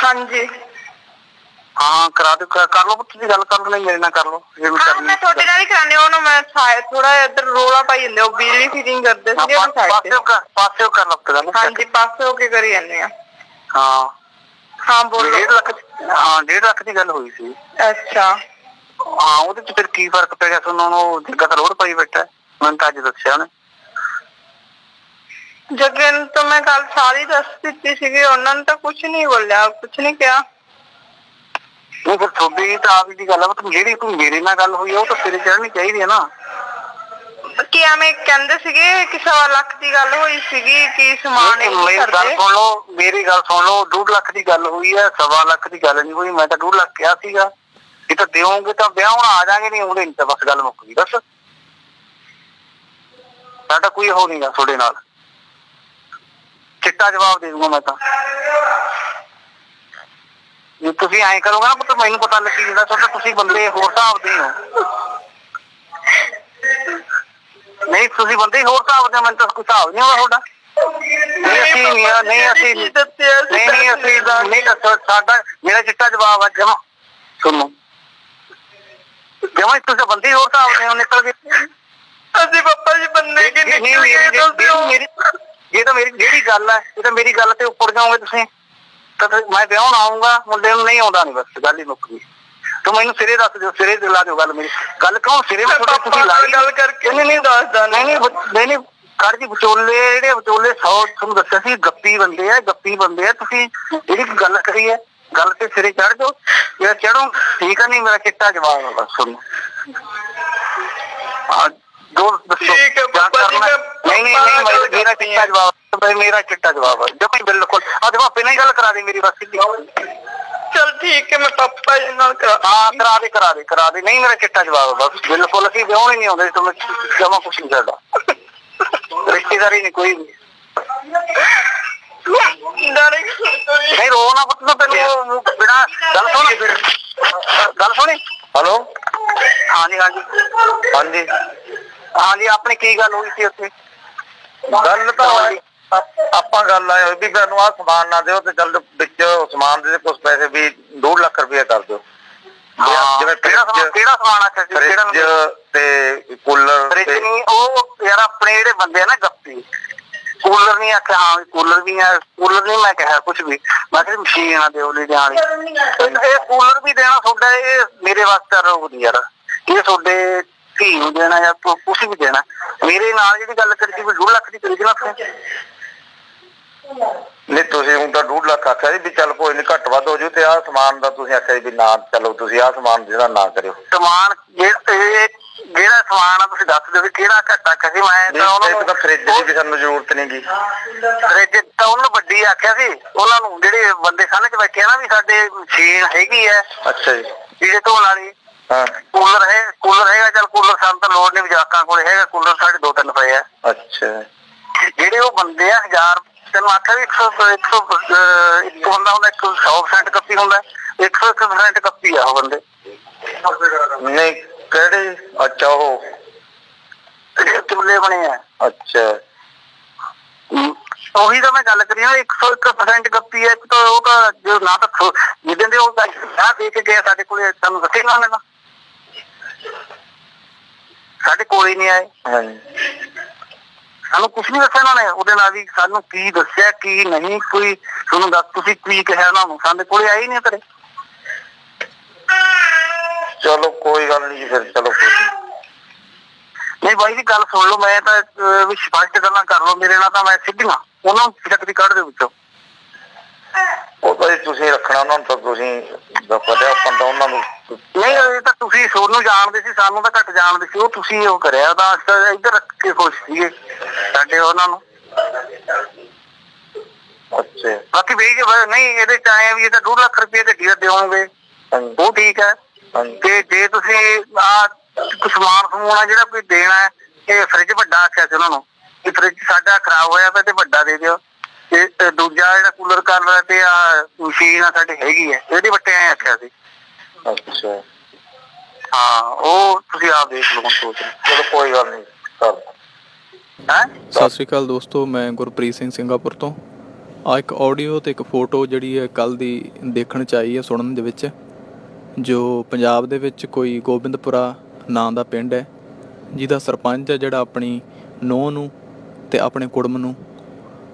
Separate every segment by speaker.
Speaker 1: ਹਾਂਜੀ।
Speaker 2: ਹਾਂ ਕਰਾ ਦਿਓ ਕਰ ਕਰ ਲਓ ਪੁੱਤ ਤੁਸੀਂ ਗੱਲ ਕਰ ਲਓ ਨਹੀਂ ਮੇਰੇ ਨਾਲ ਕਰ ਲਓ ਜੇ ਵੀ
Speaker 1: ਹਾਂ
Speaker 2: ਕਰਨੀ
Speaker 1: ਮੈਂ ਤੁਹਾਡੇ ਨਾਲ ਹੀ ਕਰਾਣੇ ਉਹਨੂੰ ਮੈਂ ਥੋੜਾ ਇੱਧਰ ਰੋਲਾ ਪਾਈ ਜਾਂਦੇ ਉਹ ਬਿਜਲੀ ਫਿਟਿੰਗ ਕਰਦੇ
Speaker 2: ਹਾਂ,
Speaker 1: ਸੀਗੇ ਉਹ
Speaker 2: ਪਾ-
Speaker 1: ਸਾਈਡ ਤੇ।
Speaker 2: ਪਾਸੇ ਕਰ ਪਾਸੇ ਕਰ ਲਓ ਤੇ ਗੱਲ
Speaker 1: ਹਾਂਜੀ ਪਾਸੇ ਹੋ ਕੇ ਕਰੀ ਜਾਂਦੇ ਆ।
Speaker 2: ਹਾਂ।
Speaker 1: ਹਾਂ ਬੋਲੋ।
Speaker 2: ਲੱਖ ਹਾਂ ਦੀ ਗੱਲ ਹੋਈ ਸੀ।
Speaker 1: ਅੱਛਾ।
Speaker 2: ਹਾਂ ਉਹਦੇ ਚ ਫਿਰ ਕੀ ਫ਼ਰਕ ਪੈ ਗਿਆ? ਤੁਹਾਨੂੰ ਉਹ ਜੱਗਾ ਤਾਂ ਲੋੜ ਪਾਈ ਬੈਠਾ। ਮੈਨੂੰ ਤਾਂ ਅੱਜ ਦੱਸਿਆ ਉਹਨੇ।
Speaker 1: ਜੱਗੇ ਨੂੰ ਤਾਂ ਮੈਂ ਕੱਲ ਸਾਰੀ ਦੱਸ ਦਿੱਤੀ ਸੀਗੀ ਉਹਨਾਂ ਨੇ ਤਾਂ ਕੁਝ ਨਹੀਂ ਬੋਲਿਆ ਕੁਝ ਨਹੀਂ ਕਿਹਾ।
Speaker 2: ਨਹੀਂ ਫਿਰ ਤੁਹਾਡੀ ਤਾਂ ਆਪ ਦੀ ਗੱਲ ਆ ਜਿਹੜੀ ਤੂੰ ਮੇਰੇ ਨਾਲ ਗੱਲ ਹੋਈ ਆ ਉਹ ਤਾਂ ਤੇਰੇ ਚੜ੍ਹਨੀ ਚਾਹੀਦੀ ਹੈ ਨਾ।
Speaker 1: ਕਿ ਐਵੇਂ ਕਹਿੰਦੇ ਸੀਗੇ ਕਿ ਸਵਾ ਲੱਖ ਦੀ ਗੱਲ ਹੋਈ ਸੀਗੀ ਕਿ ਸਮਾਨ ਇਹ
Speaker 2: ਮੇਰੀ ਗੱਲ
Speaker 1: ਕਰਦੇ।
Speaker 2: ਸੁਣ ਲਓ ਮੇਰੀ ਗੱਲ ਸੁਣ ਲਓ 2 ਲੱਖ ਦੀ ਗੱਲ ਹੋਈ ਹੈ ਸਵਾ ਲੱਖ ਦੀ ਗੱਲ ਨਹੀਂ ਹੋਈ ਮੈਂ ਤਾਂ 2 ਲੱਖ ਕਿਹਾ ਸੀਗਾ। ਇਹ ਤਾਂ ਦਿਓਗੇ ਤਾਂ ਵਿਆਹ ਹੁਣ ਆ ਜਾਾਂਗੇ ਨਹੀਂ ਆਉਂਦੇ ਨਹੀਂ ਤਾਂ ਬਸ ਗੱਲ ਮੁੱਕ ਗਈ ਬਸ ਸਾਡਾ ਕੋਈ ਹੋ ਨਹੀਂਗਾ ਤੁਹਾਡੇ ਨਾਲ। ਚਿੱਟਾ ਜਵਾਬ ਦੇ ਦੂੰਗਾ ਮੈਂ ਤਾਂ। ਜੇ ਤੁਸੀਂ ਐਂ ਕਰੋਗੇ ਨਾ ਤਾਂ ਮੈਨੂੰ ਪਤਾ ਲੱਗੀ ਜਾਂਦਾ ਤੁਹਾਡਾ ਤੁਸੀਂ ਬੰਦੇ ਹੋਰ ਹਿਸਾਬ ਦੇ ਹੋ। ਨਹੀਂ ਤੁਸੀਂ ਬੰਦੇ ਹੋਰ ਹਿਸਾਬ ਦੇ ਮੈਨੂੰ ਤਾਂ ਕੋਈ ਹਿਸਾਬ ਨਹੀਂ ਹੋਣਾ ਤੁਹਾਡਾ। ਨਹੀਂ ਅਸੀਂ ਨਹੀਂ ਅਸੀਂ ਨਹੀਂ ਨਹੀਂ ਅਸੀਂ ਨਹੀਂ ਸਾਡਾ ਮੇਰਾ ਚਿੱਟਾ ਜਵਾਬ ਆ ਜਮਾ। ਸੁਣੋ। ਜਮਾ ਤੁਸੀਂ ਬੰਦੇ ਹੋਰ ਹਿਸਾਬ ਦੇ ਹੋ ਨਿਕਲ ਗਏ।
Speaker 1: ਅਸੀਂ ਪਾਪਾ ਜੀ ਬੰਦੇ ਕਿ ਨਿਕਲ ਗਏ
Speaker 2: ਇਹ ਤਾਂ ਮੇਰੀ ਜਿਹੜੀ ਗੱਲ ਹੈ ਇਹ ਤਾਂ ਮੇਰੀ ਗੱਲ ਤੇ ਉੱਪਰ ਜਾਓਗੇ ਤੁਸੀਂ ਤਾਂ ਮੈਂ ਵਿਆਹਣ ਆਉਂਗਾ ਮੁੰਡੇ ਨੂੰ ਨਹੀਂ ਆਉਂਦਾ ਨਹੀਂ ਬਸ ਗੱਲ ਹੀ ਮੁੱਕ ਗਈ। ਤੂੰ ਮੈਨੂੰ ਸਿਰੇ ਦੱਸ ਦਿਓ ਸਿਰੇ ਦਿਲਾ ਦਿਓ ਗੱਲ ਮੇਰੀ। ਗੱਲ ਕਿਉਂ ਸਿਰੇ
Speaker 1: ਮੈਂ
Speaker 2: ਤੁਸੀਂ ਲਾਈ?
Speaker 1: ਗੱਲ ਕਰਕੇ
Speaker 2: ਨਹੀਂ ਨਹੀਂ
Speaker 1: ਦੱਸਦਾ
Speaker 2: ਨਹੀਂ ਨਹੀਂ ਨਹੀਂ ਕਰ ਜੀ ਵਿਚੋਲੇ ਜਿਹੜੇ ਵਿਚੋਲੇ 100 ਤੁਹਾਨੂੰ ਦੱਸਿਆ ਸੀ ਗੱਪੀ ਬੰਦੇ ਆ ਗੱਪੀ ਬੰਦੇ ਆ ਤੁਸੀਂ ਜਿਹੜੀ ਗੱਲ ਕਰੀ ਹੈ ਗੱਲ ਤੇ ਸਿਰੇ ਚੜ ਜਾਓ। ਜੇ ਚੜੋ ਠੀਕ ਆ ਨਹੀਂ ਮੇਰਾ ਚਿੱਟਾ ਜਵਾਬ ਆ ਬਸ ਸੁਣੋ। ਆ ਦੋ ਦੱਸੋ
Speaker 1: ਠੀਕ ਹੈ,
Speaker 2: ਜਾਂ
Speaker 1: ਪਾਪਾ ਜੀ, ਮੈਂ
Speaker 2: ਨਹੀਂ ਨਹੀਂ ਨਹੀਂ ਮੇਰਾ- ਚਿੱਟਾ। ਜਵਾਬ ਮੇਰਾ ਚਿੱਟਾ ਜਵਾਬ ਆ। ਜਮੀ ਬਿਲਕੁਲ। ਆ ਦੇਖੋ ਆਪੇ ਨਾਲ ਹੀ ਗੱਲ ਕਰਾ ਦੇ ਮੇਰੀ ਬਸ ਸਿੱਧੀ।
Speaker 1: ਚਲ ਠੀਕ ਹੈ ਮੈਂ ਪਾਪਾ ਜੀ ਨਾਲ ਕਰਾ
Speaker 2: ਹਾਂ ਕਰਾ ਦੇ ਕਰਾ ਦੇ ਕਰਾ ਦੇ। ਨਹੀਂ ਮੇਰਾ ਚਿੱਟਾ ਜਵਾਬ ਬਸ। ਬਿਲਕੁਲ ਅਸੀਂ ਵਿਆਹ ਹੀ ਨਹੀਂ ਆਉਂਦੇ ਤੁਮ ਜਮਾ ਕੁਛ ਨਹੀਂ ਸਾਡਾ ਰਿਸ਼ਤੇਦਾਰੀ ਨਹੀਂ ਕੋਈ ਵੀ ਨਹੀਂ ਰੋ ਨਾ ਪੁੱਤ ਤੂੰ ਤੈਨੂੰ ਬਿਨਾ ਗੱਲ ਸੁਣ ਗੱਲ ਸੁਣੀ?
Speaker 3: ਹੈਲੋ?
Speaker 2: ਹਾਂਜੀ ਹਾਂਜੀ।
Speaker 3: ਹਾਂਜੀ।
Speaker 2: ਹਾਂਜੀ ਆਪਣੀ ਕੀ ਗੱਲ ਹੋਈ ਸੀ ਉੱਥੇ?
Speaker 3: ਗੱਲ ਤਾਂ ਆਪ- ਆਪਾਂ ਗੱਲ ਆਏ ਹੋਈ ਵੀ ਮੈਨੂੰ ਆਹ ਸਮਾਨ ਨਾ ਦਿਓ ਤੇ ਚੱਲ ਵਿੱਚ ਸਮਾਨ ਦੇ ਕੁਝ ਪੈਸੇ ਵੀ 2 ਲੱਖ ਰੁਪਏ ਕਰ ਦਿਓ। ਜਿਵੇਂ
Speaker 2: ਕਿਹੜਾ ਸਮਾਨ
Speaker 3: ਫ੍ਰਿਜ
Speaker 2: ਕਿਹੜਾ
Speaker 3: ਤੇ ਕੂਲਰ
Speaker 2: ਫ੍ਰਿਜ
Speaker 3: ਤੇ
Speaker 2: ਨਹੀਂ ਉਹ ਯਾਰ ਆਪਣੇ ਜਿਹੜੇ ਬੰਦੇ ਆ ਨਾ ਗੱਪੀ ਕੂਲਰ ਨਹੀਂ ਆਖਿਆ ਹਾਂ ਕੂਲਰ ਵੀ ਆ ਕੂਲਰ ਨਹੀਂ ਮੈਂ ਕਿਹਾ ਕੁਝ ਵੀ। ਮੈਂ ਕਿਹਾ ਮਸ਼ੀਨ ਆ ਦਿਓ ਲੈ ਜਾਣ ਇਹ ਕੂਲਰ ਵੀ ਦੇਣਾ ਤੁਹਾਡਾ ਇਹ ਮੇਰੇ ਵਾਸਤੇ ਰੋਗ ਨਹੀਂ ਯਾਰ। ਇਹ ਤੁਹਾਡੇ ਧੀ ਨੂੰ ਦੇਣਾ ਜਾਂ ਕੁਝ ਵੀ ਦੇਣਾ। ਮੇਰੇ ਨਾਲ ਜਿਹੜੀ ਗੱਲ ਕਰੀ ਸੀ ਵੀ 2 ਲੱਖ ਦੀ ਕਰੀ ਸੀ ਨਾ ਤੁਸੀਂ
Speaker 3: ਨਹੀਂ ਤੁਸੀਂ ਹੁਣ ਤਾਂ 2 ਲੱਖ ਆਖਿਆ ਸੀ ਵੀ ਚੱਲ ਕੋਈ ਨਹੀਂ ਘੱਟ ਵੱਧ ਹੋ ਜੂ ਤੇ ਆਹ ਸਮਾਨ ਦਾ ਤੁਸੀਂ ਆਖਿਆ ਵੀ ਨਾ ਚਲੋ ਤੁਸੀਂ ਆਹ ਸਮਾਨ ਜਿਹੜਾ ਨਾ ਕਰਿਓ।
Speaker 2: ਸਮਾਨ ਜਿਹੜਾ ਸਮਾਨ ਆ ਤੁਸੀਂ ਦੱਸ ਦਿਓ ਵੀ ਕਿਹੜਾ ਘਟਾ ਕਹੀ ਮੈਂ ਤਾਂ ਉਹਨਾਂ
Speaker 3: ਤਾਂ ਫ੍ਰਿਜ ਦੀ ਵੀ ਸਾਨੂੰ ਜ਼ਰੂਰਤ ਨਹੀਂਗੀ
Speaker 2: ਫ੍ਰਿਜ ਤਾਂ ਉਹਨੂੰ ਵੱਡੀ ਆਖਿਆ ਸੀ ਉਹਨਾਂ ਨੂੰ ਜਿਹੜੇ ਬੰਦੇ ਖਾਣੇ 'ਚ ਬੈਠੇ ਆ ਨਾ ਵੀ ਸਾਡੇ ਮਸ਼ੀਨ ਹੈਗੀ ਹੈ
Speaker 3: ਅੱਛਾ ਜੀ।
Speaker 2: ਜਿਹੜੇ ਧੋਣ ਵਾਲੀ।
Speaker 3: ਹਾਂ।
Speaker 2: ਕੂਲਰ ਹੈ ਕੂਲਰ ਹੈਗਾ ਚੱਲ ਕੂਲਰ ਸਾਨੂੰ ਤਾਂ ਲੋੜ ਨਹੀਂ ਜਵਾਕਾਂ ਕੋਲੇ ਹੈਗਾ ਕੂਲਰ ਸਾਡੇ ਦੋ ਤਿੰਨ ਪਏ ਆ।
Speaker 3: ਅੱਛਾ।
Speaker 2: ਜਿਹੜੇ ਉਹ ਬੰਦੇ ਆ ਹਜ਼ਾਰ ਤੈਨੂੰ ਆਖਿਆ ਵੀ 100 100 ਅਹ, ਇੱਕ ਬੰਦਾ ਹੁੰਦਾ 100% ਕੱਪੀ ਹੁੰਦਾ 101% ਕੱਪੀ ਆ ਉਹ ਬੰਦੇ।
Speaker 3: ਨਹੀਂ ਕਿਹੜੇ? ਅੱਛਾ ਉਹ।
Speaker 2: ਚੁੱਲੇ ਬਣੇ ਆ।
Speaker 3: ਅੱਛਾ।
Speaker 2: ਉਹੀ ਤਾਂ ਮੈਂ ਗੱਲ ਕਰੀ ਨਾ 101% ਗੱਪੀ ਹੈ ਇੱਕ ਤਾਂ ਉਹ ਤਾਂ ਜੋ ਨਾ ਤਾਂ ਜਿੱਦਾਂ ਦੇ ਉਹ ਆ ਦੇ ਕੇ ਸਾਡੇ ਕੋਲੇ ਸਾਨੂੰ ਦੱਸੇਗਾ ਨੇ। ਸਾਡੇ ਕੋਲ ਹੀ ਨਹੀਂ ਆਏ। ਸਾਨੂੰ ਕੁਝ ਨਹੀਂ ਦੱਸਿਆ ਉਹਨਾਂ ਨੇ ਉਹਦੇ ਨਾਲ ਵੀ ਸਾਨੂੰ ਕੀ ਦੱਸਿਆ ਕੀ ਨਹੀਂ ਕੋਈ ਤੁਹਾਨੂੰ ਦੱਸ ਤੁਸੀਂ ਕੀ ਕਿਹਾ ਉਹਨਾਂ ਨੂੰ? ਸਾਡੇ ਕੋਲੇ ਆਏ ਨਹੀਂ ਕਰੇ
Speaker 3: ਚਲੋ ਕੋਈ ਗੱਲ ਨਹੀਂ ਫਿਰ ਚਲੋ।
Speaker 2: ਨਹੀਂ ਬਾਈ ਦੀ ਗੱਲ ਸੁਣ ਲਓ ਮੈਂ ਤਾਂ ਵੀ ਸਪਸ਼ਟ ਗੱਲਾਂ ਕਰ ਲਓ ਮੇਰੇ ਨਾਲ ਤਾਂ ਮੈਂ ਸਿੱਧੀਆਂ। ਉਹਨਾਂ ਨੂੰ ਚੱਕਦੀ ਕੱਢ ਦੇ ਵਿੱਚੋਂ।
Speaker 3: ਉਹ ਤਾਂ ਤੁਸੀਂ ਰੱਖਣਾ ਉਹਨਾਂ ਨੂੰ ਤਾਂ ਤੁਸੀਂ ਪਤਾ ਆਪਾਂ ਤਾਂ ਉਹਨਾਂ ਨੂੰ
Speaker 2: ਨਹੀਂ ਤੁਸੀਂ ਸੋਨੂੰ ਜਾਣਦੇ ਸੀ ਸਾਨੂੰ ਤਾਂ ਘੱਟ ਜਾਣਦੇ ਸੀ ਉਹ ਤੁਸੀਂ ਉਹ ਕਰਿਆ ਤਾਂ ਇੱਧਰ ਰੱਖ ਕੇ ਖੁਸ਼ ਸੀਗੇ ਸਾਡੇ ਉਹਨਾਂ ਨੂੰ।
Speaker 3: ਅੱਛਾ।
Speaker 2: ਬਾਕੀ ਵੀ ਨਹੀਂ ਇਹਦੇ ਚ ਆਏ ਵੀ ਇਹ ਤਾਂ 2 ਲੱਖ ਰੁਪਏ ਗੱਡੀ ਦਾ ਦਿਓਗੇ
Speaker 3: ਹਾਂਜੀ।
Speaker 2: ਉਹ ਠੀਕ ਹੈ। ਤੇ ਜੇ ਤੁਸੀਂ ਆ ਕੁਝ ਸਮਾਨ ਸਮੂਨਾ ਜਿਹੜਾ ਕੋਈ ਦੇਣਾ ਹੈ ਇਹ ਫ੍ਰਿਜ ਵੱਡਾ ਆਖਿਆ ਸੀ ਉਹਨਾਂ ਨੂੰ ਕਿ ਫ੍ਰਿਜ ਸਾਡਾ ਖਰਾਬ ਹੋਇਆ ਪਿਆ ਤੇ ਵੱਡਾ ਦੇ ਦਿਓ। ਤੇ ਤੇ ਦੂਜਾ ਜਿਹੜਾ ਕੂਲਰ ਕਰ ਰਿਹਾ ਤੇ ਆ ਮਸ਼ੀਨ ਆ ਸਾਡੇ ਹੈਗੀ ਹੈ ਇਹਦੇ ਵੱਟੇ ਆਖਿਆ ਸੀ।
Speaker 3: ਅੱਛਾ।
Speaker 2: ਹਾਂ, ਉਹ ਤੁਸੀਂ ਆਪ ਦੇਖ ਲਓ ਸੋਚ ਲਓ।
Speaker 3: ਚਲੋ, ਕੋਈ ਗੱਲ ਨਹੀਂ
Speaker 4: ਸਤਿ ਸ਼੍ਰੀ ਅਕਾਲ ਦੋਸਤੋ, ਮੈਂ ਗੁਰਪ੍ਰੀਤ ਸਿੰਘ ਸਿੰਗਾਪੁਰ ਤੋਂ। ਆ ਇੱਕ ਆਡੀਓ ਤੇ ਇੱਕ ਫੋਟੋ ਜਿਹੜੀ ਹੈ ਕੱਲ ਦੀ ਦੇਖਣ ਚ ਆਈ ਹੈ, ਸੁਣਨ ਦੇ ਵਿੱਚ, ਜੋ ਪੰਜਾਬ ਦੇ ਵਿੱਚ ਕੋਈ ਗੋਬਿੰਦਪੁਰਾ ਨਾਂ ਦਾ ਪਿੰਡ ਹੈ, ਜਿਹਦਾ ਸਰਪੰਚ ਹੈ ਜਿਹੜਾ ਆਪਣੀ ਨੂੰਹ ਨੂੰ ਤੇ ਆਪਣੇ ਕੁੜਮ ਨੂੰ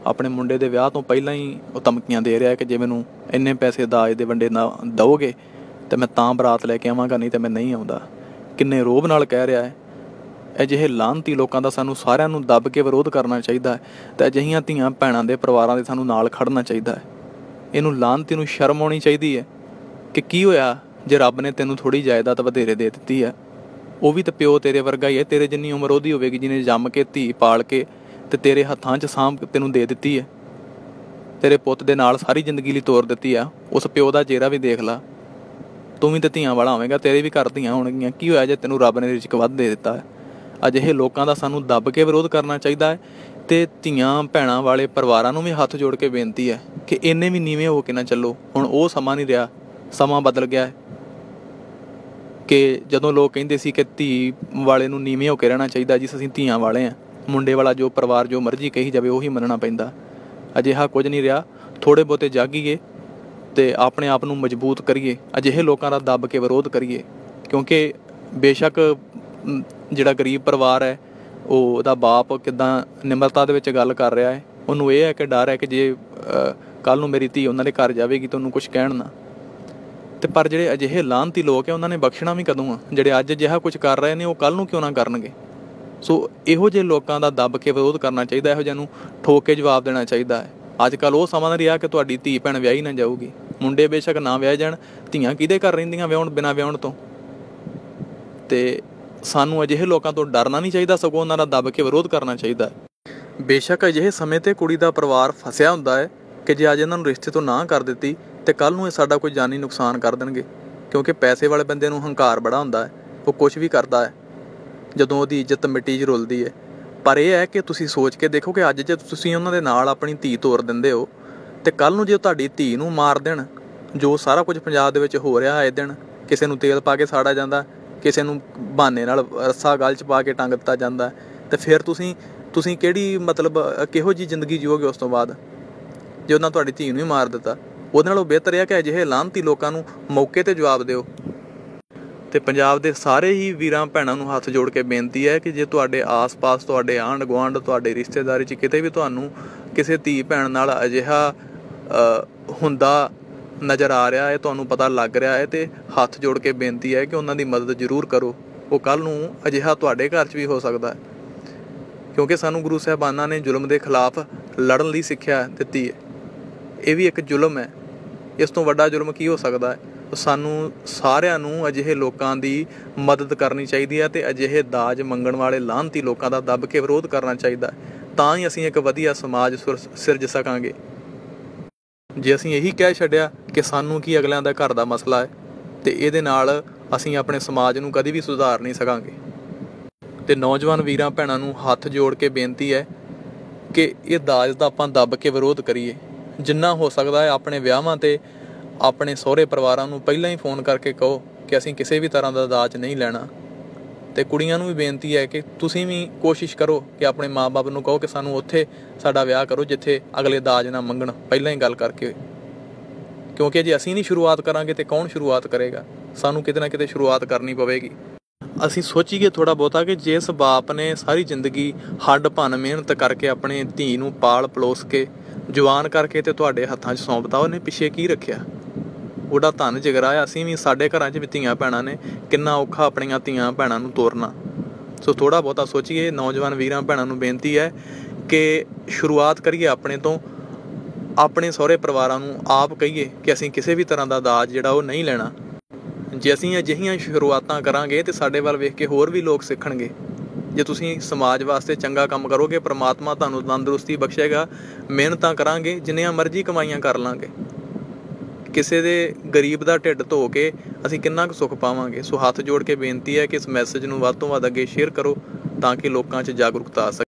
Speaker 4: ਆਪਣੇ ਮੁੰਡੇ ਦੇ ਵਿਆਹ ਤੋਂ ਪਹਿਲਾਂ ਹੀ ਉਹ ਧਮਕੀਆਂ ਦੇ ਰਿਹਾ ਹੈ ਕਿ ਜੇ ਮੈਨੂੰ ਇੰਨੇ ਪੈਸੇ ਦਾਜ ਦੇ ਵੰਡੇ ਨਾ ਦਓਗੇ ਤੇ ਮੈਂ ਤਾਂ ਬਰਾਤ ਲੈ ਕੇ ਆਵਾਂਗਾ, ਨਹੀਂ ਤੇ ਮੈਂ ਨਹੀਂ ਆਉਂਦਾ। ਕਿੰਨੇ ਰੋਬ ਨਾਲ ਕਹਿ ਰਿਹਾ ਹੈ। ਅਜਿਹੇ ਲਾਂਤੀ ਲੋਕਾਂ ਦਾ ਸਾਨੂੰ ਸਾਰਿਆਂ ਨੂੰ ਦੱਬ ਕੇ ਵਿਰੋਧ ਕਰਨਾ ਚਾਹੀਦਾ ਹੈ ਤੇ ਅਜਿਹੀਆਂ ਧੀਆਂ ਭੈਣਾਂ ਦੇ ਪਰਿਵਾਰਾਂ ਦੇ ਸਾਨੂੰ ਨਾਲ ਖੜਨਾ ਚਾਹੀਦਾ ਹੈ। ਇਹਨੂੰ ਲਾਂਤੀ ਨੂੰ ਸ਼ਰਮ ਆਉਣੀ ਚਾਹੀਦੀ ਹੈ ਕਿ ਕੀ ਹੋਇਆ ਜੇ ਰੱਬ ਨੇ ਤੈਨੂੰ ਥੋੜੀ ਜਾਇਦਾਦ ਵਧੇਰੇ ਦੇ ਦਿੱਤੀ ਹੈ? ਉਹ ਵੀ ਤਾਂ ਪਿਓ ਤੇਰੇ ਵਰਗਾ ਹੀ ਹੈ, ਤੇਰੇ ਜਿੰਨੀ ਉਮਰ ਉਹਦੀ ਹੋਵੇਗੀ, ਜਿਹਨੇ ਜੰਮ ਕੇ ਧੀ ਪਾਲ ਕੇ ਤੇ ਤੇਰੇ ਹੱਥਾਂ 'ਚ ਸਾਂਭ ਤੈਨੂੰ ਦੇ ਦਿੱਤੀ ਹੈ। ਤੇਰੇ ਪੁੱਤ ਦੇ ਨਾਲ ਸਾਰੀ ਜ਼ਿੰਦਗੀ ਲਈ ਤੋਰ ਦਿੱਤੀ ਆ, ਉਸ ਪਿਓ ਦਾ ਚਿਹਰਾ ਵੀ ਦੇਖ ਲੈ। ਤੂੰ ਵੀ ਤੇ ਧੀਆਂ ਵਾਲਾ ਹੋਵੇਂਗਾ, ਤੇਰੇ ਵੀ ਘਰ ਧੀਆਂ ਹੋਣਗੀਆਂ। ਕੀ ਹੋਇਆ ਜੇ ਤੈਨੂੰ ਰੱਬ ਨੇ ਰਿਜ਼ਕ ਵੱਧ ਦੇ ਦਿੱਤਾ ਹੈ? ਅਜਿਹੇ ਲੋਕਾਂ ਦਾ ਸਾਨੂੰ ਦੱਬ ਕੇ ਵਿਰੋਧ ਕਰਨਾ ਚਾਹੀਦਾ ਹੈ ਤੇ ਧੀਆਂ, ਭੈਣਾਂ ਵਾਲੇ ਪਰਿਵਾਰਾਂ ਨੂੰ ਵੀ ਹੱਥ ਜੋੜ ਕੇ ਬੇਨਤੀ ਹੈ ਕਿ ਇੰਨੇ ਵੀ ਨੀਵੇਂ ਹੋ ਕੇ ਨਾ ਚੱਲੋ। ਹੁਣ ਉਹ ਸਮਾਂ ਨਹੀਂ ਰਿਹਾ, ਸਮਾਂ ਬਦਲ ਗਿਆ ਹੈ ਕਿ ਜਦੋਂ ਲੋਕ ਕਹਿੰਦੇ ਸੀ ਕਿ ਧੀ ਵਾਲੇ ਨੂੰ ਨੀਵੇਂ ਹੋ ਕੇ ਰਹਿਣਾ ਚਾਹੀਦਾ, ਜਿਸ ਅਸੀਂ ਧੀਆਂ ਵਾਲੇ ਆ ਮੁੰਡੇ ਵਾਲਾ ਜੋ ਪਰਿਵਾਰ ਜੋ ਮਰਜ਼ੀ ਕਹੀ ਜਾਵੇ, ਉਹੀ ਮੰਨਣਾ ਪੈਂਦਾ। ਅਜਿਹਾ ਕੁਝ ਨਹੀਂ ਰਿਹਾ। ਥੋੜੇ ਬਹੁਤੇ ਜਾਗੀਏ। ਤੇ ਆਪਣੇ ਆਪ ਨੂੰ ਮਜ਼ਬੂਤ ਕਰੀਏ, ਅਜਿਹੇ ਲੋਕਾਂ ਦਾ ਦੱਬ ਕੇ ਵਿਰੋਧ ਕਰੀਏ, ਕਿਉਂਕਿ ਬੇਸ਼ੱਕ ਜਿਹੜਾ ਗਰੀਬ ਪਰਿਵਾਰ ਹੈ, ਉਹ ਉਹਦਾ ਬਾਪ ਕਿਦਾਂ ਨਿਮਰਤਾ ਦੇ ਵਿੱਚ ਗੱਲ ਕਰ ਰਿਹਾ ਹੈ, ਉਹਨੂੰ ਇਹ ਹੈ ਕਿ ਡਰ ਹੈ ਕਿ ਜੇ ਕੱਲ ਨੂੰ ਮੇਰੀ ਧੀ ਉਹਨਾਂ ਦੇ ਘਰ ਜਾਵੇਗੀ ਤਾਂ ਉਹਨੂੰ ਕੁਝ ਕਹਿਣ ਨਾ। ਤੇ ਪਰ ਜਿਹੜੇ ਅਜਿਹੇ ਲਾਂਤੀ ਲੋਕ ਹੈ, ਉਹਨਾਂ ਨੇ ਬਖਸ਼ਣਾ ਵੀ ਕਦੋਂ ਆ? ਜਿਹੜੇ ਅੱਜ ਅਜਿਹਾ ਕੁਝ ਕਰ ਰਹੇ ਨੇ, ਉਹ ਕੱਲ ਨੂੰ ਕਿਉਂ ਨਾ ਕਰਨਗੇ? ਸੋ ਇਹੋ ਜਿਹੇ ਲੋਕਾਂ ਦਾ ਦੱਬ ਕੇ ਵਿਰੋਧ ਕਰਨਾ ਚਾਹੀਦਾ, ਇਹੋ ਜਿਹਾ ਨੂੰ ਠੋਕ ਕੇ ਜਵਾਬ ਦੇਣਾ ਚਾਹੀਦਾ ਹੈ। ਅੱਜ ਕੱਲ ਉਹ ਸਮਾਂ ਨਹੀਂ ਰਿਹਾ ਕਿ ਤੁਹਾਡੀ ਧੀ ਭੈਣ ਵਿਆਹੀ ਨਾ ਜਾਊਗੀ। ਮੁੰਡੇ ਬੇਸ਼ੱਕ ਨਾ ਵਿਆਹ ਜਾਣ, ਧੀਆਂ ਕਿਹਦੇ ਘਰ ਰਹਿੰਦੀਆਂ ਵਿਆਹਣ ਬਿਨਾਂ ਵਿਆਹਣ ਤੋਂ? ਤੇ ਸਾਨੂੰ ਅਜਿਹੇ ਲੋਕਾਂ ਤੋਂ ਡਰਨਾ ਨਹੀਂ ਚਾਹੀਦਾ, ਸਗੋਂ ਉਹਨਾਂ ਦਾ ਦੱਬ ਕੇ ਵਿਰੋਧ ਕਰਨਾ ਚਾਹੀਦਾ ਬੇਸ਼ੱਕ ਅਜਿਹੇ ਸਮੇਂ ਤੇ ਕੁੜੀ ਦਾ ਪਰਿਵਾਰ ਫਸਿਆ ਹੁੰਦਾ ਹੈ ਕਿ ਜੇ ਅੱਜ ਇਹਨਾਂ ਨੂੰ ਰਿਸ਼ਤੇ ਤੋਂ ਨਾ ਕਰ ਦਿੱਤੀ, ਤੇ ਕੱਲ ਨੂੰ ਇਹ ਸਾਡਾ ਕੋਈ ਜਾਨੀ ਨੁਕਸਾਨ ਕਰ ਦੇਣਗੇ, ਕਿਉਂਕਿ ਪੈਸੇ ਵਾਲੇ ਬੰਦੇ ਨੂੰ ਹੰਕਾਰ ਬੜਾ ਹੁੰਦਾ ਹੈ, ਉਹ ਕੁਝ ਵੀ ਕਰਦਾ ਹੈ, ਜਦੋਂ ਉਹਦੀ ਇੱਜ਼ਤ ਮਿੱਟੀ 'ਚ ਰੁਲਦੀ ਹੈ। ਪਰ ਇਹ ਹੈ ਕਿ ਤੁਸੀਂ ਸੋਚ ਕੇ ਦੇਖੋ ਕਿ ਅੱਜ ਜੇ ਤੁਸੀਂ ਉਹਨਾਂ ਦੇ ਨਾਲ ਆਪਣੀ ਧੀ ਤੋਰ ਦਿੰਦੇ ਹੋ ਤੇ ਕੱਲ ਨੂੰ ਜੇ ਤੁਹਾਡੀ ਧੀ ਨੂੰ ਮਾਰ ਦੇਣ, ਜੋ ਸਾਰਾ ਕੁਝ ਪੰਜਾਬ ਦੇ ਵਿੱਚ ਹੋ ਰਿਹਾ ਹੈ ਦਿਨ, ਕਿਸੇ ਨੂੰ ਤੇਲ ਪਾ ਕੇ ਸਾੜਾ ਜਾਂਦਾ, ਕਿਸੇ ਨੂੰ ਬਹਾਨੇ ਨਾਲ ਰੱਸਾ ਗਲ 'ਚ ਪਾ ਕੇ ਟੰਗ ਦਿੱਤਾ ਜਾਂਦਾ, ਤੇ ਫਿਰ ਤੁਸੀਂ ਤੁਸੀਂ ਕਿਹੜੀ ਮਤਲਬ, ਕਿਹੋ ਜੀ ਜ਼ਿੰਦਗੀ ਜੀਓਗੇ ਉਸ ਤੋਂ ਬਾਅਦ? ਜੇ ਉਹਨਾਂ ਤੁਹਾਡੀ ਧੀ ਨੂੰ ਹੀ ਮਾਰ ਦਿੱਤਾ, ਉਹਦੇ ਨਾਲੋਂ ਬਿਹਤਰ ਹੈ ਕਿ ਅਜਿਹੇ ਲਾਂਤੀ ਲੋਕਾਂ ਨੂੰ ਮੌਕੇ ਤੇ ਜਵਾਬ ਦਿਓ? ਤੇ ਪੰਜਾਬ ਦੇ ਸਾਰੇ ਹੀ ਵੀਰਾਂ ਭੈਣਾਂ ਨੂੰ ਹੱਥ ਜੋੜ ਕੇ ਬੇਨਤੀ ਹੈ ਕਿ ਜੇ ਤੁਹਾਡੇ ਆਸ-ਪਾਸ, ਤੁਹਾਡੇ ਆਂਢ ਗੁਆਂਢ ਤੁਹਾਡੇ ਰਿਸ਼ਤੇਦਾਰੀ 'ਚ ਕਿਤੇ ਵੀ ਤੁਹਾਨੂੰ ਕਿਸੇ ਧੀ ਭੈਣ ਨਾਲ ਅਜਿਹਾ ਹੁੰਦਾ ਨਜ਼ਰ ਆ ਰਿਹਾ ਹੈ, ਤੁਹਾਨੂੰ ਪਤਾ ਲੱਗ ਰਿਹਾ ਹੈ ਤੇ ਹੱਥ ਜੋੜ ਕੇ ਬੇਨਤੀ ਹੈ ਕਿ ਉਹਨਾਂ ਦੀ ਮਦਦ ਜ਼ਰੂਰ ਕਰੋ। ਉਹ ਕੱਲ ਨੂੰ ਅਜਿਹਾ ਤੁਹਾਡੇ ਘਰ 'ਚ ਵੀ ਹੋ ਸਕਦਾ ਹੈ, ਕਿਉਂਕਿ ਸਾਨੂੰ ਗੁਰੂ ਸਾਹਿਬਾਨਾਂ ਨੇ ਜ਼ੁਲਮ ਦੇ ਖਿਲਾਫ ਲੜਨ ਲਈ ਸਿੱਖਿਆ ਦਿੱਤੀ ਹੈ। ਇਹ ਵੀ ਇੱਕ ਜ਼ੁਲਮ ਹੈ। ਇਸ ਤੋਂ ਵੱਡਾ ਜ਼ੁਲਮ ਕੀ ਹੋ ਸਕਦਾ ਹੈ? ਸਾਨੂੰ ਸਾਰਿਆਂ ਨੂੰ ਅਜਿਹੇ ਲੋਕਾਂ ਦੀ ਮਦਦ ਕਰਨੀ ਚਾਹੀਦੀ ਹੈ ਤੇ ਅਜਿਹੇ ਦਾਜ ਮੰਗਣ ਵਾਲੇ ਲਾਹਨਤੀ ਲੋਕਾਂ ਦਾ ਦੱਬ ਕੇ ਵਿਰੋਧ ਕਰਨਾ ਚਾਹੀਦਾ ਤਾਂ ਹੀ ਅਸੀਂ ਇੱਕ ਵਧੀਆ ਸਮਾਜ ਸੁਰ- ਸਿਰਜ ਸਕਾਂਗੇ। ਜੇ ਅਸੀਂ ਇਹੀ ਕਹਿ ਛੱਡਿਆ ਕਿ ਸਾਨੂੰ ਕੀ ਅਗਲਿਆਂ ਦਾ ਘਰ ਦਾ ਮਸਲਾ ਹੈ, ਤੇ ਇਹਦੇ ਨਾਲ ਅਸੀਂ ਆਪਣੇ ਸਮਾਜ ਨੂੰ ਕਦੇ ਵੀ ਸੁਧਾਰ ਨਹੀਂ ਸਕਾਂਗੇ। ਤੇ ਨੌਜਵਾਨ ਵੀਰਾਂ ਭੈਣਾਂ ਨੂੰ ਹੱਥ ਜੋੜ ਕੇ ਬੇਨਤੀ ਹੈ ਕਿ ਇਹ ਦਾਜ ਦਾ ਆਪਾਂ ਦੱਬ ਕੇ ਵਿਰੋਧ ਕਰੀਏ। ਜਿੰਨਾ ਹੋ ਸਕਦਾ ਹੈ ਆਪਣੇ ਵਿਆਹਾਂ ਤੇ ਆਪਣੇ ਸਹੁਰੇ ਪਰਿਵਾਰਾਂ ਨੂੰ ਪਹਿਲਾਂ ਹੀ ਫੋਨ ਕਰਕੇ ਕਹੋ ਕਿ ਅਸੀਂ ਕਿਸੇ ਵੀ ਤਰ੍ਹਾਂ ਦਾ ਦਾਜ ਨਹੀਂ ਲੈਣਾ। ਤੇ ਕੁੜੀਆਂ ਨੂੰ ਵੀ ਬੇਨਤੀ ਹੈ ਕਿ ਤੁਸੀਂ ਵੀ ਕੋਸ਼ਿਸ਼ ਕਰੋ ਕਿ ਆਪਣੇ ਮਾਪੇ ਨੂੰ ਕਹੋ ਕਿ ਸਾਨੂੰ ਉੱਥੇ ਸਾਡਾ ਵਿਆਹ ਕਰੋ, ਜਿੱਥੇ ਅਗਲੇ ਦਾਜ ਨਾ ਮੰਗਣ। ਪਹਿਲਾਂ ਹੀ ਗੱਲ ਕਰਕੇ। ਕਿਉਂਕਿ ਜੇ ਅਸੀਂ ਨਹੀਂ ਸ਼ੁਰੂਆਤ ਕਰਾਂਗੇ ਤੇ ਕੌਣ ਸ਼ੁਰੂਆਤ ਕਰੇਗਾ? ਸਾਨੂੰ ਕਿਤੇ ਨਾ ਕਿਤੇ ਸ਼ੁਰੂਆਤ ਕਰਨੀ ਪਵੇਗੀ। ਅਸੀਂ ਸੋਚੀਏ ਥੋੜਾ ਬਹੁਤਾ ਕਿ ਜਿਸ ਬਾਪ ਨੇ ਸਾਰੀ ਜ਼ਿੰਦਗੀ ਹੱਡ ਭੰਨ ਮਿਹਨਤ ਕਰਕੇ ਆਪਣੇ ਧੀ ਨੂੰ ਪਾਲ ਪਲੋਸ ਕੇ ਜਵਾਨ ਕਰਕੇ ਤੇ ਤੁਹਾਡੇ ਹੱਥਾਂ 'ਚ ਸੌਂਪਤਾ, ਉਹਨੇ ਪਿੱਛੇ ਕੀ ਰੱਖਿਆ? ਉਹਦਾ ਧੰਨ ਜਿਗਰਾ ਆ, ਅਸੀਂ ਵੀ ਸਾਡੇ ਘਰਾਂ 'ਚ ਵੀ ਧੀਆਂ ਭੈਣਾਂ ਨੇ, ਕਿੰਨਾ ਔਖਾ ਆਪਣੀਆਂ ਧੀਆਂ ਭੈਣਾਂ ਨੂੰ ਤੋਰਨਾ। ਸੋ ਥੋੜਾ ਬਹੁਤਾ ਸੋਚੀਏ, ਨੌਜਵਾਨ ਵੀਰਾਂ ਭੈਣਾਂ ਨੂੰ ਬੇਨਤੀ ਹੈ ਕਿ ਸ਼ੁਰੂਆਤ ਕਰੀਏ ਆਪਣੇ ਤੋਂ, ਆਪਣੇ ਸਹੁਰੇ ਪਰਿਵਾਰਾਂ ਨੂੰ ਆਪ ਕਹੀਏ ਕਿ ਅਸੀਂ ਕਿਸੇ ਵੀ ਤਰ੍ਹਾਂ ਦਾ ਦਾਜ ਜਿਹੜਾ ਉਹ ਨਹੀਂ ਲੈਣਾ। ਜੇ ਅਸੀਂ ਅਜਿਹੀਆਂ ਸ਼ੁਰੂਆਤਾਂ ਕਰਾਂਗੇ ਤੇ ਸਾਡੇ ਵੱਲ ਵੇਖ ਕੇ ਹੋਰ ਵੀ ਲੋਕ ਸਿੱਖਣਗੇ। ਜੇ ਤੁਸੀਂ ਸਮਾਜ ਵਾਸਤੇ ਚੰਗਾ ਕੰਮ ਕਰੋਗੇ, ਪ੍ਰਮਾਤਮਾ ਤੁਹਾਨੂੰ ਤੰਦਰੁਸਤੀ ਬਖਸ਼ੇਗਾ, ਮਿਹਨਤਾਂ ਕਰਾਂਗੇ, ਜਿੰਨੀਆਂ ਮਰਜ਼ੀ ਕਮਾਈਆਂ ਕਰ ਲਾਂਗੇ। ਕਿਸੇ ਦੇ ਗਰੀਬ ਦਾ ਢਿੱਡ ਧੋ ਕੇ ਅਸੀਂ ਕਿੰਨਾ ਕੁ ਸੁੱਖ ਪਾਵਾਂਗੇ? ਸੋ ਹੱਥ ਜੋੜ ਕੇ ਬੇਨਤੀ ਹੈ ਕਿ ਇਸ ਮੈਸੇਜ ਨੂੰ ਵੱਧ ਤੋਂ ਵੱਧ ਅੱਗੇ ਸ਼ੇਅਰ ਕਰੋ ਤਾਂ ਕਿ ਲੋਕਾਂ 'ਚ ਜਾਗਰੂਕਤਾ ਆ ਸਕੇ।